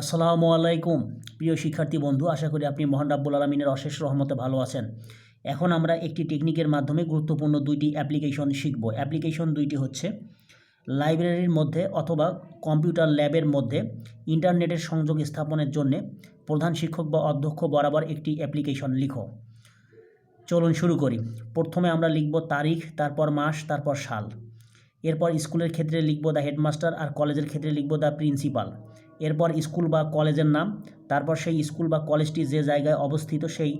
আসসালামু আলাইকুম। প্রিয় শিক্ষার্থী বন্ধু, আশা করি আপনি মহান রাব্বুল আলমিনের অশেষ রহমতে ভালো আছেন। এখন আমরা একটি টেকনিকের মাধ্যমে গুরুত্বপূর্ণ দুইটি অ্যাপ্লিকেশন শিখব। অ্যাপ্লিকেশন দুইটি হচ্ছে লাইব্রেরির মধ্যে অথবা কম্পিউটার ল্যাবের মধ্যে ইন্টারনেটের সংযোগ স্থাপনের জন্যে প্রধান শিক্ষক বা অধ্যক্ষ বরাবর একটি অ্যাপ্লিকেশন লিখো। চলুন শুরু করি। প্রথমে আমরা লিখব তারিখ, তারপর মাস, তারপর সাল। এরপর স্কুলের ক্ষেত্রে লিখব দ্য হেডমাস্টার আর কলেজের ক্ষেত্রে লিখব দ্য প্রিন্সিপাল। এরপর স্কুল বা কলেজের নাম, তারপর সেই স্কুল বা কলেজটি যে জায়গায় অবস্থিত সেই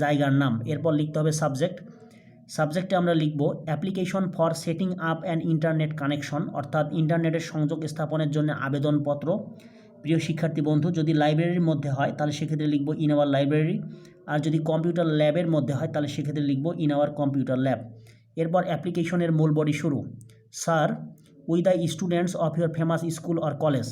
জায়গার নাম। এরপর লিখতে হবে সাবজেক্ট। সাবজেক্টে আমরা লিখব application for setting up and internet connection, অর্থাৎ ইন্টারনেটের সংযোগ স্থাপনের জন্য আবেদনপত্র। প্রিয় শিক্ষার্থী বন্ধু, যদি লাইব্রেরির মধ্যে হয়, তাহলে সেক্ষেত্রে লিখব ইন আওয়ার লাইব্রেরি আর যদি কম্পিউটার ল্যাবের মধ্যে হয়, তাহলে সেক্ষেত্রে লিখব ইন আওয়ার কম্পিউটার ল্যাব এরপর অ্যাপ্লিকেশনের মূল বডি শুরু। Sir we the students of your famous school or college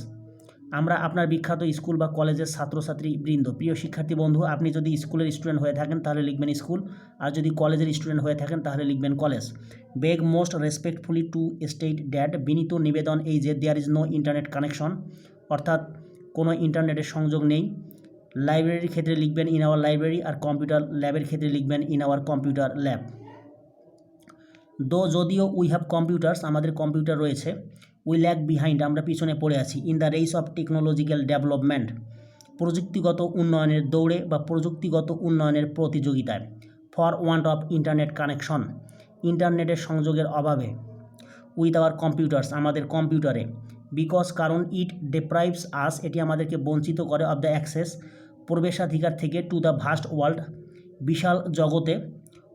আমরা আপনার বিখ্যাত স্কুল বা কলেজের ছাত্রছাত্রী বৃন্দ। প্রিয় শিক্ষার্থী বন্ধু, আপনি যদি স্কুলের স্টুডেন্ট হয়ে থাকেন, তাহলে লিখবেন স্কুল। আর যদি কলেজের স্টুডেন্ট হয়ে থাকেন, তাহলে লিখবেন college. Beg most respectfully to state that বিনীত নিবেদন এই যে there is no internet connection অর্থাৎ কোনো ইন্টারনেটের সংযোগ নেই। লাইব্রেরির ক্ষেত্রে লিখবেন ইন আওয়ার লাইব্রেরি আর কম্পিউটার ল্যাবের ক্ষেত্রে লিখবেন in our computer lab though যদিও উই হ্যাভ কম্পিউটার্স আমাদের কম্পিউটার রয়েছে উই ল্যাক বিহাইন্ড আমরা পিছনে পড়ে আছি in the race of technological development প্রযুক্তিগত উন্নয়নের দৌড়ে বা প্রযুক্তিগত উন্নয়নের প্রতিযোগিতায় for want of internet connection ইন্টারনেটের সংযোগের অভাবে উইথ আওয়ার কম্পিউটার্স আমাদের কম্পিউটারে বিকজ কারণ ইট ডেপ্রাইভস আস এটি আমাদেরকে বঞ্চিত করে অফ দ্য অ্যাক্সেস প্রবেশাধিকার থেকে টু দ্য ভাস্ট ওয়ার্ল্ড বিশাল জগতে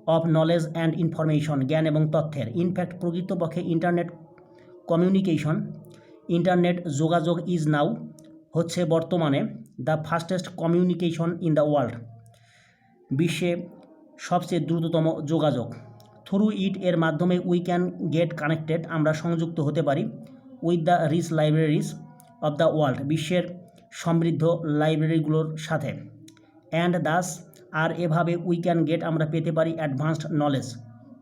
অফ নলেজ অ্যান্ড ইনফরমেশন জ্ঞান এবং তথ্যের ইনফ্যাক্ট প্রকৃতপক্ষে ইন্টারনেট কমিউনিকেশন ইন্টারনেট যোগাযোগ ইজ নাও হচ্ছে বর্তমানে the fastest communication in the world বিশ্বে সবচেয়ে দ্রুততম যোগাযোগ। থ্রু ইট এর মাধ্যমে উই ক্যান গেট কানেক্টেড আমরা সংযুক্ত হতে পারি with the rich libraries of the world বিশ্বের সমৃদ্ধ লাইব্রেরিগুলোর সাথে। অ্যান্ড দাস আর এভাবে উই ক্যান গেট আমরা পেতে পারি অ্যাডভান্সড নলেজ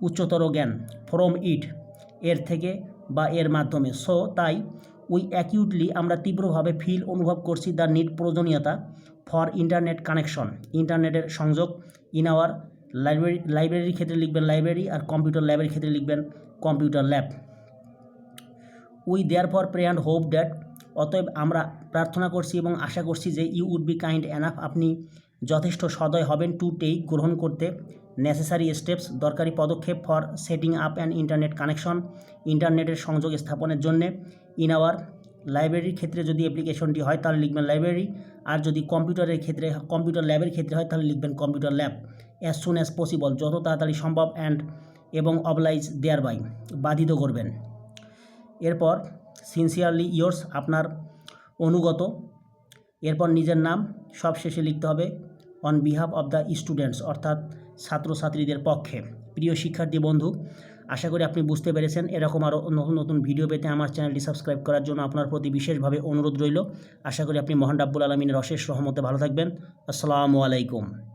উচ্চতর জ্ঞান ফ্রম ইট এর থেকে বা এর মাধ্যমে। সো তাই উই অ্যাকিউটলি আমরা তীব্রভাবে ফিল অনুভব করছি দ্য নিট প্রয়োজনীয়তা ফর ইন্টারনেট কানেকশন ইন্টারনেটের সংযোগ ইন আওয়ার লাইব্রেরি লাইব্রেরির ক্ষেত্রে লিখবেন লাইব্রেরি আর কম্পিউটার ল্যাবের ক্ষেত্রে লিখবেন computer lab we therefore pray and hope that অতএব আমরা প্রার্থনা করছি এবং আশা করছি যে you would be kind enough আপনি যথেষ্ট সদয় হবেন টু টেক গ্রহণ করতে নেসেসারি স্টেপস দরকারি পদক্ষেপ for setting up and internet connection ইন্টারনেটের সংযোগ স্থাপনের জন্যে ইন আওয়ার লাইব্রেরির ক্ষেত্রে যদি অ্যাপ্লিকেশনটি হয় তাহলে লিখবেন লাইব্রেরি আর যদি কম্পিউটারের ক্ষেত্রে কম্পিউটার ল্যাবের ক্ষেত্রে হয় তাহলে লিখবেন computer lab as soon as possible যত তাড়াতাড়ি সম্ভব অ্যান্ড এবং অবলাইজ দেয়ার বাই বাধিত করবেন। এরপর সিনসিয়ারলি ইয়োর্স আপনার অনুগত, এরপর নিজের নাম সব শেষে লিখতে হবে on behalf of the students অর্থাৎ ছাত্রছাত্রীদের পক্ষে। প্রিয় শিক্ষার্থী বন্ধু, আশা করি আপনি বুঝতে পেরেছেন এরকম আরও নতুন নতুন ভিডিও পেতে আমার চ্যানেলটি সাবস্ক্রাইব করার জন্য আপনার প্রতি বিশেষভাবে অনুরোধ রইল। আশা করি আপনি মহান রাব্বুল আলমিনের অশেষ সহমতে ভালো থাকবেন। আসসালামু আলাইকুম।